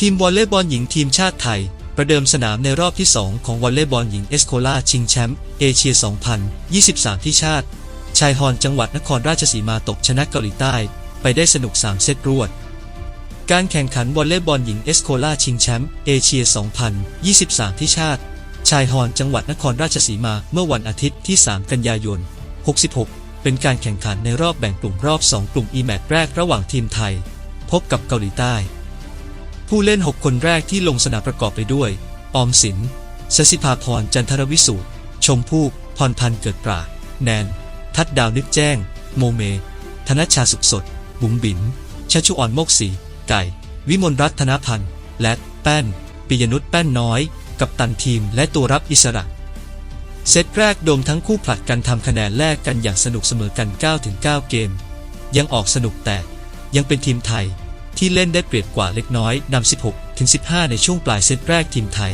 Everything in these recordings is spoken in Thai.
ทีมวอลเลย์บอลหญิงทีมชาติไทย ประเดิมสนามในรอบที่ 2 ของวอลเลย์บอลหญิงเอสโคลาชิงแชมป์เอเชีย 2023 ที่ชาติ ชายฮอนจังหวัดนครราชสีมาตกชนะเกาหลีใต้ ไปได้สนุก 3 เซตรวด การแข่งขันวอลเลย์บอลหญิงเอสโคลาชิงแชมป์เอเชีย 2023 ที่ชาติ ชายฮอนจังหวัดนครราชสีมาเมื่อวันอาทิตย์ที่ 3 กันยายน 66 เป็นการแข่งขันในรอบแบ่งกลุ่มรอบ 2 กลุ่ม e m a t แรกระหว่างทีมไทย พบกับเกาหลีใต้ ผู้เล่น 6 คนแรกที่ลงสนามประกอบไปด้วย ออมสินสสิภาพรจันทรวิสูตรชมพู่พรพันธ์เกิดปราดแนน ทัดดาวนึกแจ้ง โมเม ธนชชาสุขสด บุ๋มบินชัชุอ่อนโมกศรีไก่ วิมลรัตนพันธ์ และแป้น ปิยนุชแป้นน้อย กับตันทีมและตัวรับอิสระ เซตแรกโดมทั้งคู่ผลัดกันทำคะแนนแลกกันอย่างสนุกเสมอกัน 9-9 เกม ยังออกสนุกแต่ยังเป็นทีมไทย ที่เล่นได้เปรียบกว่าเล็กน้อยนำ 16 ถึง 15 ในช่วงปลายเซตแรกทีมไทย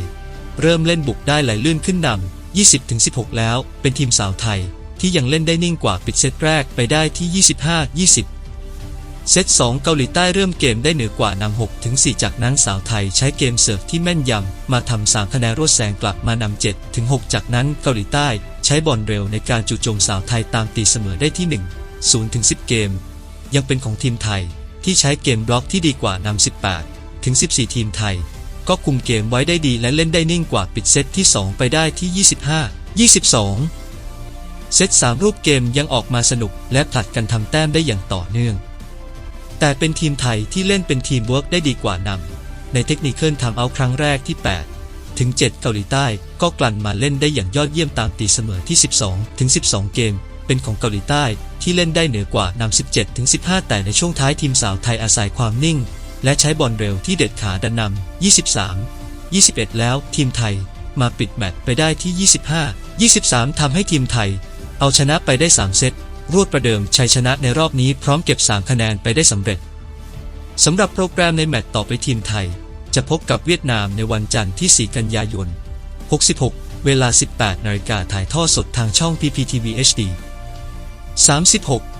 เริ่มเล่นบุกได้ไหลลื่นขึ้นนำ 20 ถึง 16 แล้ว เป็นทีมสาวไทย ที่ยังเล่นได้นิ่งกว่าปิดเซตแรกไปได้ที่ 25 20เซต 2 เกาหลีใต้เริ่มเกมได้เหนือกว่านำ6ถึง 4 จากนั้นสาวไทยใช้เกมเสิร์ฟที่แม่นยำ มาทำ3คะแนนรวดแซงกลับมานำ7ถึง 6 จากนั้นเกาหลีใต้ใช้บอลเร็วในการจู่โจมสาวไทยตามตีเสมอได้ที่ 1 0ถึง 10 เกม ยังเป็นของทีมไทย ที่ใช้เกมบล็อกที่ดีกว่านำ18 ถึง 14 ทีมไทย ก็คุมเกมไว้ได้ดีและเล่นได้นิ่งกว่าปิดเซตที่ 2 ไปได้ที่ 25 22 เซต 3 รูปเกมยังออกมาสนุกและผลัดกันทำแต้มได้อย่างต่อเนื่อง แต่เป็นทีมไทยที่เล่นเป็นทีมเวิร์กได้ดีกว่านำในเทคนิคเคิลทำเอาครั้งแรกที่ 8 ถึง 7 เกาหลีใต้ก็กลั่นมาเล่นได้อย่างยอดเยี่ยมตามตีเสมอที่ 12 ถึง 12 เกม เป็นของเกาหลีใต้ที่เล่นได้เหนือกว่านำ 17 ถึง 15 แต่ในช่วงท้ายทีมสาวไทยอาศัยความนิ่ง และใช้บอลเร็วที่เด็ดขาดันนำ 23 21 แล้วทีมไทยมาปิดแมตช์ไปได้ที่ 25 23ทำให้ทีมไทย เอาชนะไปได้ 3 เซต รวดประเดิมชัยชนะในรอบนี้พร้อมเก็บ 3 คะแนนไปได้สำเร็จสำหรับโปรแกรมในแมตช์ต่อไปทีมไทย จะพบกับเวียดนามในวันจันทร์ที่ 4 กันยายน 66 เวลา 18 นาฬิกาถ่ายทอดสดทางช่อง PPTV HD 36